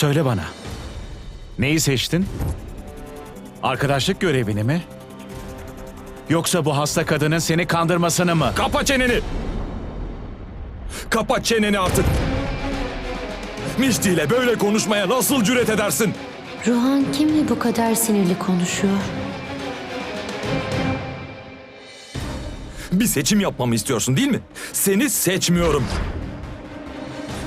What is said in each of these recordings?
Söyle bana. Neyi seçtin? Arkadaşlık görevini mi? Yoksa bu hasta kadının seni kandırmasını mı? Kapa çeneni! Kapa çeneni artık! Mişti ile böyle konuşmaya nasıl cüret edersin? Ruhan kimle bu kadar sinirli konuşuyor? Bir seçim yapmamı istiyorsun değil mi? Seni seçmiyorum.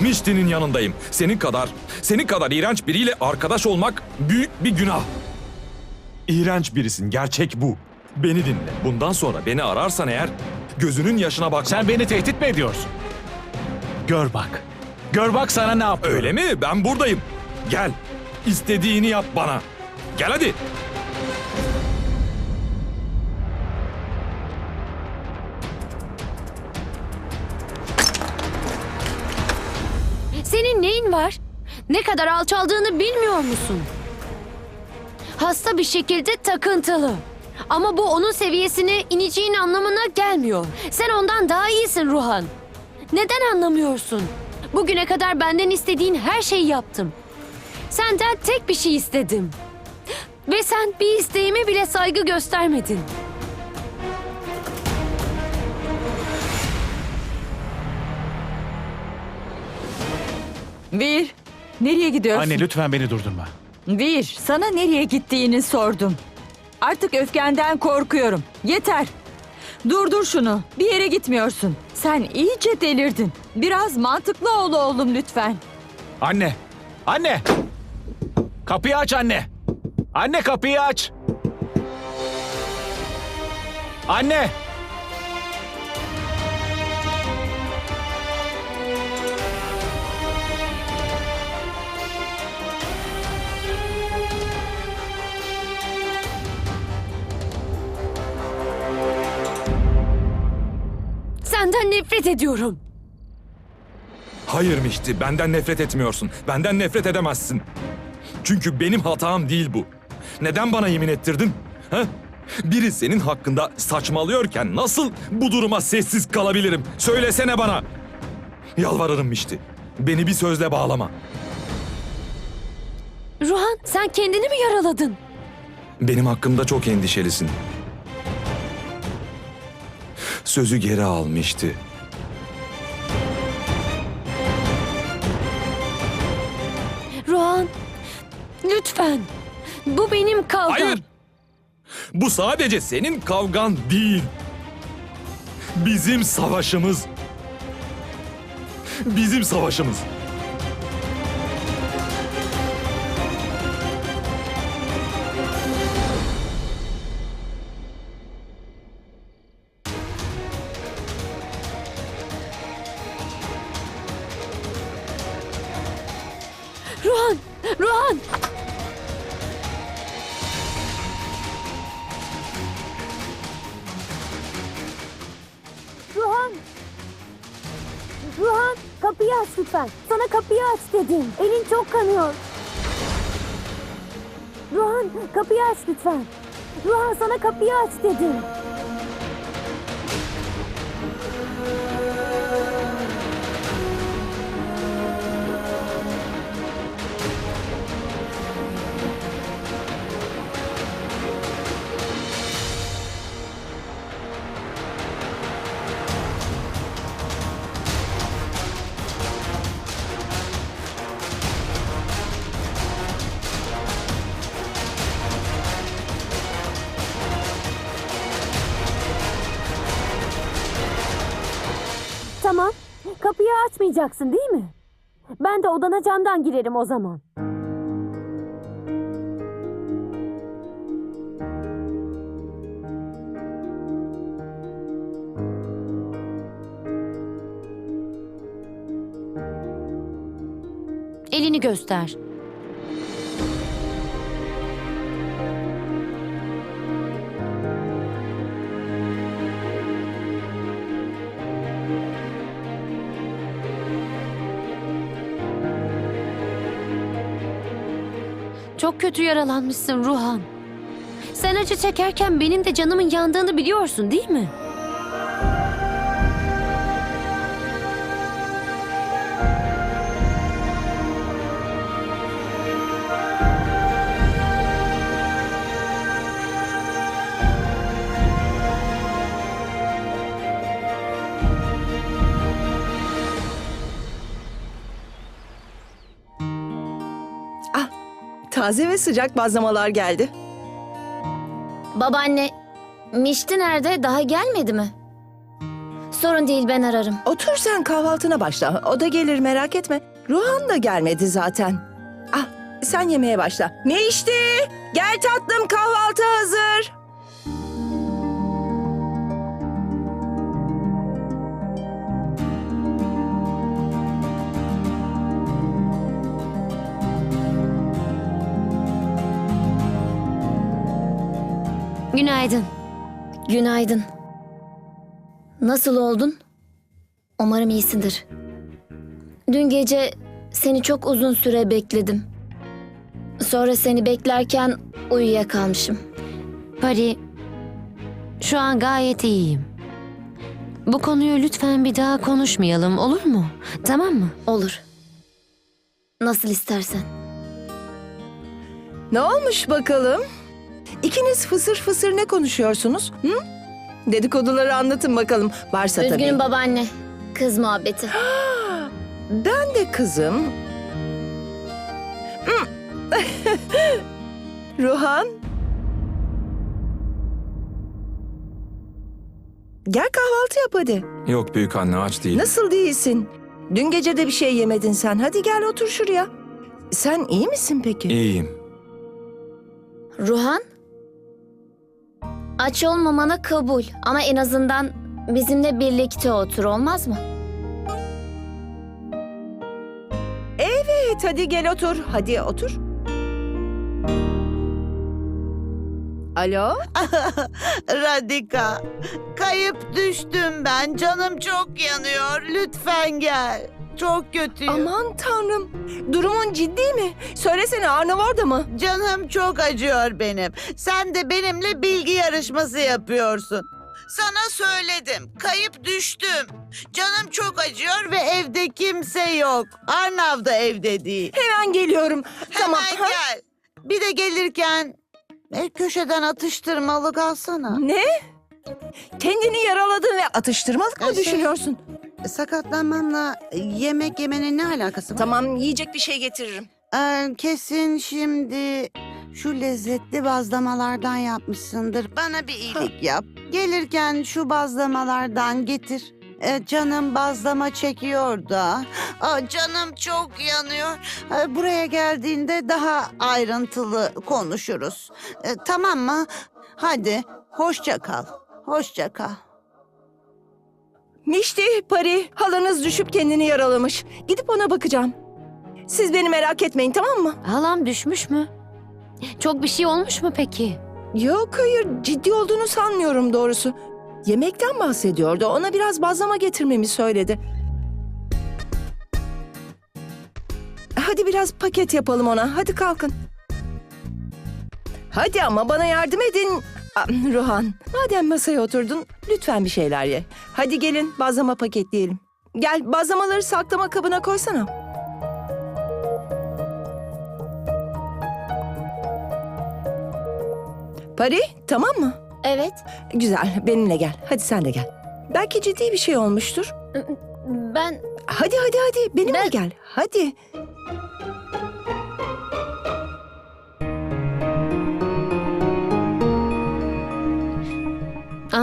Mişti'nin yanındayım. Senin kadar, senin kadar iğrenç biriyle arkadaş olmak büyük bir günah. İğrenç birisin, gerçek bu. Beni dinle. Bundan sonra beni ararsan eğer gözünün yaşına bak. Sen beni tehdit mi ediyorsun? Gör bak. Gör bak sana ne yapıyorum. Öyle mi? Ben buradayım. Gel. İstediğini yap bana. Gel hadi. Var? Ne kadar alçaldığını bilmiyor musun? Hasta bir şekilde takıntılı. Ama bu onun seviyesine ineceğin anlamına gelmiyor. Sen ondan daha iyisin Ruhan. Neden anlamıyorsun? Bugüne kadar benden istediğin her şeyi yaptım. Senden tek bir şey istedim. Ve sen bir isteğime bile saygı göstermedin. Vir, nereye gidiyorsun? Anne lütfen beni durdurma. Vir, sana nereye gittiğini sordum. Artık öfkenden korkuyorum. Yeter. Durdur şunu. Bir yere gitmiyorsun. Sen iyice delirdin. Biraz mantıklı ol oğlum lütfen. Anne! Anne! Kapıyı aç anne! Anne kapıyı aç! Anne! Senden nefret ediyorum. Hayır Mişti, benden nefret etmiyorsun. Benden nefret edemezsin. Çünkü benim hatam değil bu. Neden bana yemin ettirdin? Ha? Biri senin hakkında saçmalıyorken nasıl bu duruma sessiz kalabilirim? Söylesene bana. Yalvarırım Mişti. Beni bir sözle bağlama. Ruhan sen kendini mi yaraladın? Benim hakkımda çok endişelisin. Sözü geri almıştı. Ruhan lütfen. Bu benim kavgam. Hayır! Bu sadece senin kavgan değil. Bizim savaşımız. Bizim savaşımız. Dedim. Elin çok kanıyor. Ruhan kapıyı aç lütfen. Ruhan sana kapıyı aç dedim. Kapıyı açmayacaksın değil mi? Ben de odana camdan girerim o zaman. Elini göster. Kötü yaralanmışsın Ruhan. Sen acı çekerken benim de canımın yandığını biliyorsun değil mi? Taze ve sıcak bazlamalar geldi. Babaanne, Mişti nerede? Daha gelmedi mi? Sorun değil ben ararım. Otur sen kahvaltına başla. O da gelir merak etme. Ruhan da gelmedi zaten. Ah sen yemeğe başla. Ne içti? Gel tatlım Günaydın. Günaydın. Nasıl oldun? Umarım iyisindir. Dün gece seni çok uzun süre bekledim. Sonra seni beklerken uyuyakalmışım. Pari, şu an gayet iyiyim. Bu konuyu lütfen bir daha konuşmayalım olur mu? Tamam mı? Olur. Nasıl istersen. Ne olmuş bakalım? İkiniz fısır fısır ne konuşuyorsunuz? Hı? Dedikoduları anlatın bakalım. Varsa Üzgünüm tabii. babaanne. Kız muhabbeti. Ben de kızım. Hmm. Ruhan. Gel kahvaltı yap hadi. Yok büyük anne aç değil. Nasıl değilsin? Dün gece de bir şey yemedin sen. Hadi gel otur şuraya. Sen iyi misin peki? İyiyim. Ruhan? Aç olmamana kabul ama en azından bizimle birlikte otur olmaz mı? Evet hadi gel otur. Hadi otur. Alo? Radika, kayıp düştüm ben. Canım çok yanıyor. Lütfen gel. Çok kötüyüm. Aman tanrım. Durumun ciddi mi? Söylesene Arnav orada mı? Canım çok acıyor benim. Sen de benimle bilgi yarışması yapıyorsun. Sana söyledim. Kayıp düştüm. Canım çok acıyor ve evde kimse yok. Arnav da evde değil. Hemen geliyorum. tamam. Hemen ha? gel. Bir de gelirken e, köşeden atıştırmalık alsana. Ne? Kendini yaraladın ve atıştırmalık mı Ee, şey- düşünüyorsun? Sakatlanmamla yemek yemenin ne alakası var? Tamam yiyecek bir şey getiririm. Ee, kesin şimdi şu lezzetli bazlamalardan yapmışsındır. Bana bir iyilik yap. Gelirken şu bazlamalardan getir. Ee, canım bazlama çekiyor da. Aa, canım çok yanıyor. Ee, buraya geldiğinde daha ayrıntılı konuşuruz. Ee, tamam mı? Hadi hoşça kal. Hoşça kal. Mişti, Pari, halanız düşüp kendini yaralamış. Gidip ona bakacağım. Siz beni merak etmeyin tamam mı? Halam düşmüş mü? Çok bir şey olmuş mu peki? Yok hayır ciddi olduğunu sanmıyorum doğrusu. Yemekten bahsediyordu. Ona biraz bazlama getirmemi söyledi. Hadi biraz paket yapalım ona. Hadi kalkın. Hadi ama bana yardım edin. Aa, Ruhan, madem masaya oturdun lütfen bir şeyler ye. Hadi gelin bazlama paketleyelim. Gel bazlamaları saklama kabına koysana. Pari tamam mı? Evet, Güzel benimle gel. Hadi sen de gel. Belki ciddi bir şey olmuştur. ben Hadi hadi hadi benimle Ben- gel. Hadi.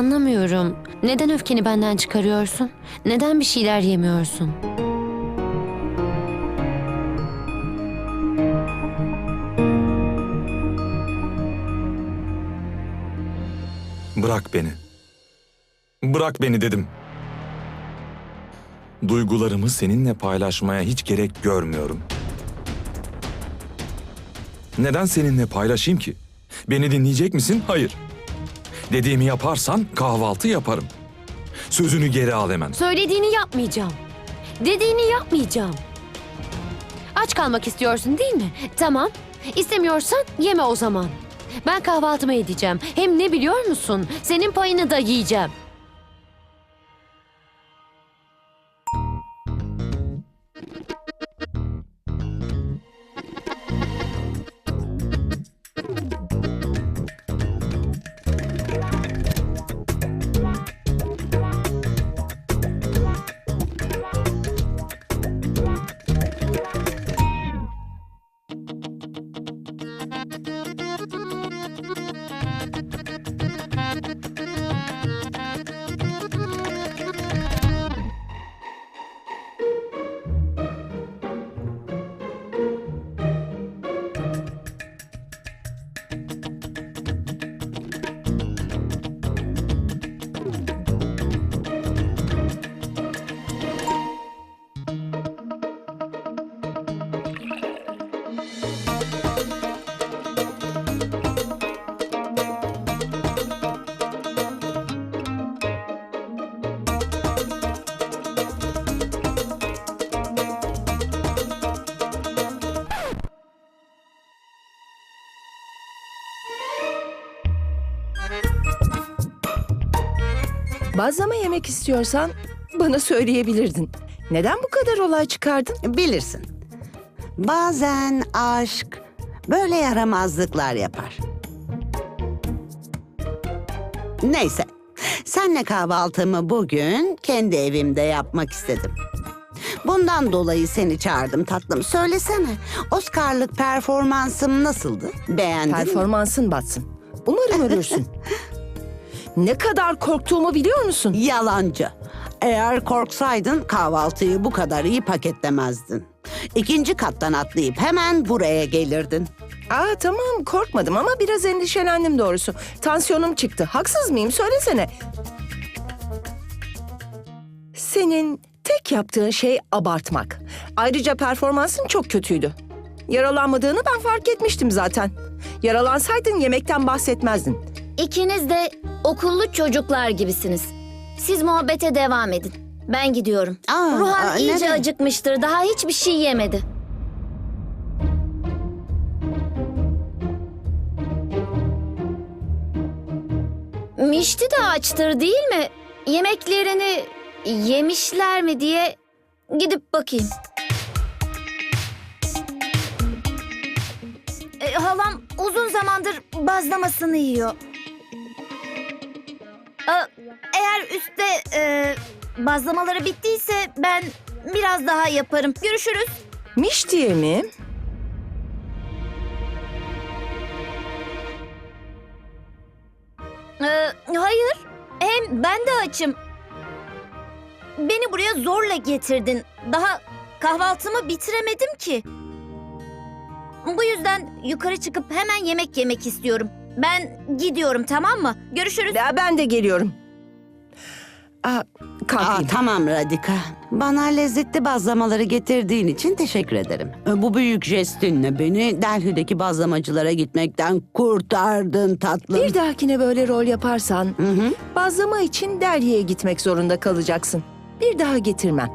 Anlamıyorum. Neden öfkeni benden çıkarıyorsun? Neden bir şeyler yemiyorsun? Bırak beni. Bırak beni dedim. Duygularımı seninle paylaşmaya hiç gerek görmüyorum. Neden seninle paylaşayım ki? Beni dinleyecek misin? Hayır. Dediğimi yaparsan kahvaltı yaparım. Sözünü geri al hemen. Söylediğini yapmayacağım. Dediğini yapmayacağım. Aç kalmak istiyorsun değil mi? Tamam. İstemiyorsan yeme o zaman. Ben kahvaltımı edeceğim. Hem ne biliyor musun? Senin payını da yiyeceğim. Bazlama yemek istiyorsan bana söyleyebilirdin. Neden bu kadar olay çıkardın? Bilirsin. Bazen aşk böyle yaramazlıklar yapar. Neyse. Senle kahvaltımı bugün kendi evimde yapmak istedim. Bundan dolayı seni çağırdım tatlım. Söylesene. Oscar'lık performansım nasıldı? Beğendin mi? Performansın batsın. Umarım ölürsün. ne kadar korktuğumu biliyor musun? Yalancı. Eğer korksaydın kahvaltıyı bu kadar iyi paketlemezdin. İkinci kattan atlayıp hemen buraya gelirdin. Aa tamam korkmadım ama biraz endişelendim doğrusu. Tansiyonum çıktı. Haksız mıyım söylesene. Senin tek yaptığın şey abartmak. Ayrıca performansın çok kötüydü. Yaralanmadığını ben fark etmiştim zaten. Yaralansaydın yemekten bahsetmezdin. İkiniz de okullu çocuklar gibisiniz. Siz muhabbete devam edin. Ben gidiyorum. Aa, Ruhan aa, iyice neden? acıkmıştır. Daha hiçbir şey yemedi. Mişti de açtır değil mi? Yemeklerini yemişler mi diye gidip bakayım. E, halam uzun zamandır bazlamasını yiyor. Eğer üstte e, bazlamaları bittiyse ben biraz daha yaparım. Görüşürüz. Miş diye mi? E, hayır. Hem ben de açım. Beni buraya zorla getirdin. Daha kahvaltımı bitiremedim ki. Bu yüzden yukarı çıkıp hemen yemek yemek istiyorum. Ben gidiyorum tamam mı? Görüşürüz. Ya ben de geliyorum. Aa, Aa, kalkayım. tamam Radika. Bana lezzetli bazlamaları getirdiğin için teşekkür ederim. Bu büyük jestinle beni Delhi'deki bazlamacılara gitmekten kurtardın tatlım. Bir dahakine böyle rol yaparsan Hı hı. bazlama için Delhi'ye gitmek zorunda kalacaksın. Bir daha getirmem.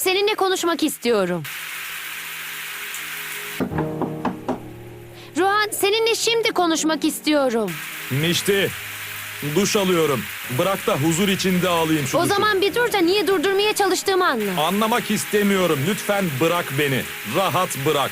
Seninle konuşmak istiyorum. Ruhan, seninle şimdi konuşmak istiyorum. Mişti. Duş alıyorum. Bırak da huzur içinde ağlayayım şu O duşu. zaman bir dur da niye durdurmaya çalıştığımı anla. Anlamak istemiyorum. Lütfen bırak beni. Rahat bırak.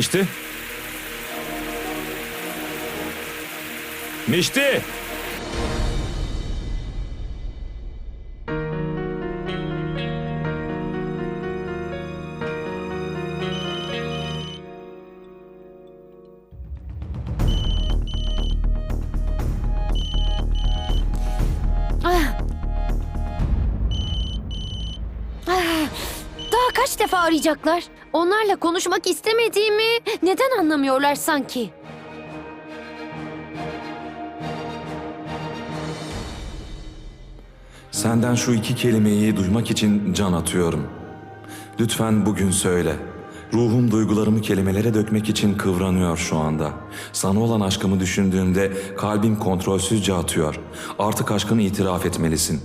Mişti? Mişti! Defa arayacaklar? Onlarla konuşmak istemediğimi neden anlamıyorlar sanki? Senden şu iki kelimeyi duymak için can atıyorum. Lütfen bugün söyle. Ruhum duygularımı kelimelere dökmek için kıvranıyor şu anda. Sana olan aşkımı düşündüğümde kalbim kontrolsüzce atıyor. Artık aşkını itiraf etmelisin.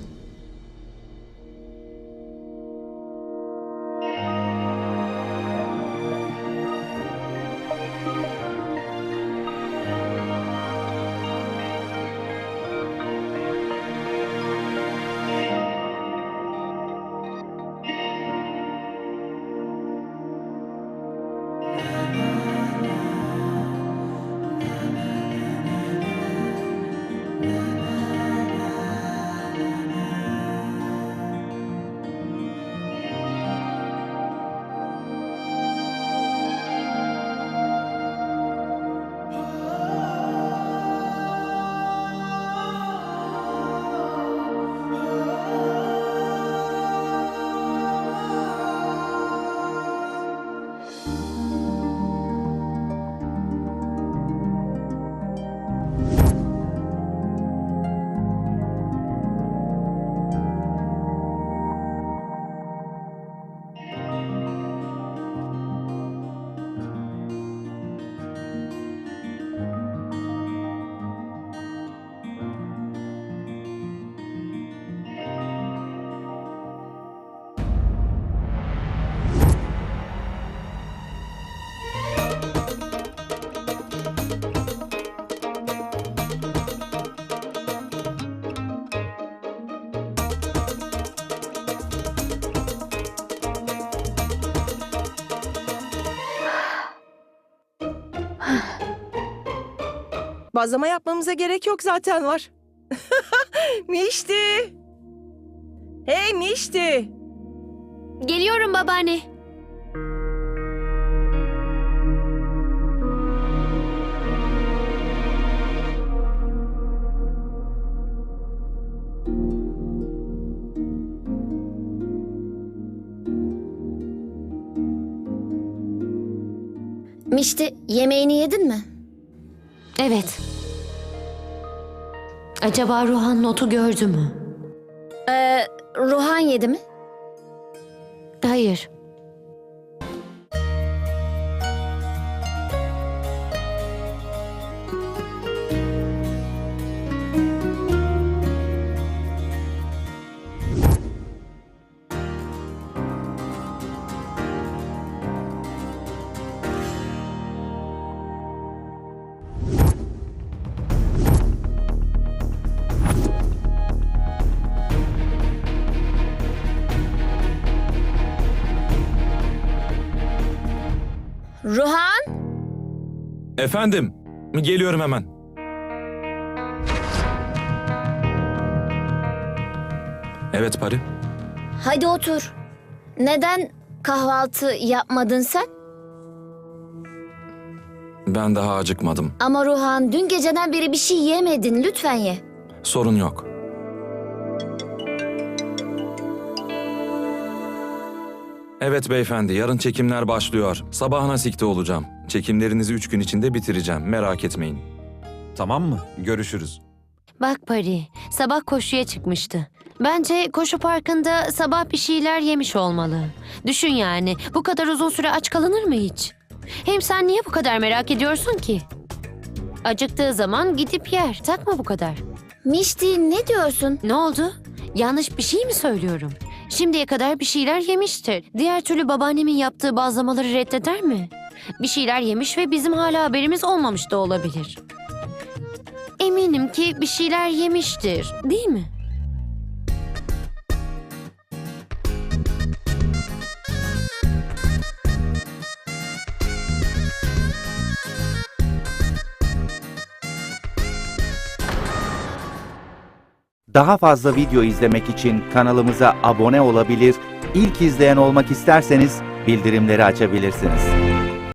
Bazlama yapmamıza gerek yok zaten var. Mişti. Hey Mişti. Geliyorum babaanne. Mişti yemeğini yedin mi? Evet. Acaba Ruhan notu gördü mü? Ee, Ruhan yedi mi? Hayır. Efendim, geliyorum hemen. Evet Pari. Hadi otur. Neden kahvaltı yapmadın sen? Ben daha acıkmadım. Ama Ruhan dün geceden beri bir şey yemedin. Lütfen ye. Sorun yok. Evet beyefendi, yarın çekimler başlıyor. Sabah Nasik'te olacağım. Çekimlerinizi üç gün içinde bitireceğim, merak etmeyin. Tamam mı? Görüşürüz. Bak Pari, sabah koşuya çıkmıştı. Bence koşu parkında sabah bir şeyler yemiş olmalı. Düşün yani, bu kadar uzun süre aç kalınır mı hiç? Hem sen niye bu kadar merak ediyorsun ki? Acıktığı zaman gidip yer, takma bu kadar. Mişti ne diyorsun? Ne oldu? Yanlış bir şey mi söylüyorum? Şimdiye kadar bir şeyler yemiştir. Diğer türlü babaannemin yaptığı bazlamaları reddeder mi? Bir şeyler yemiş ve bizim hala haberimiz olmamış da olabilir. Eminim ki bir şeyler yemiştir, değil mi? Daha fazla video izlemek için kanalımıza abone olabilir, ilk izleyen olmak isterseniz bildirimleri açabilirsiniz.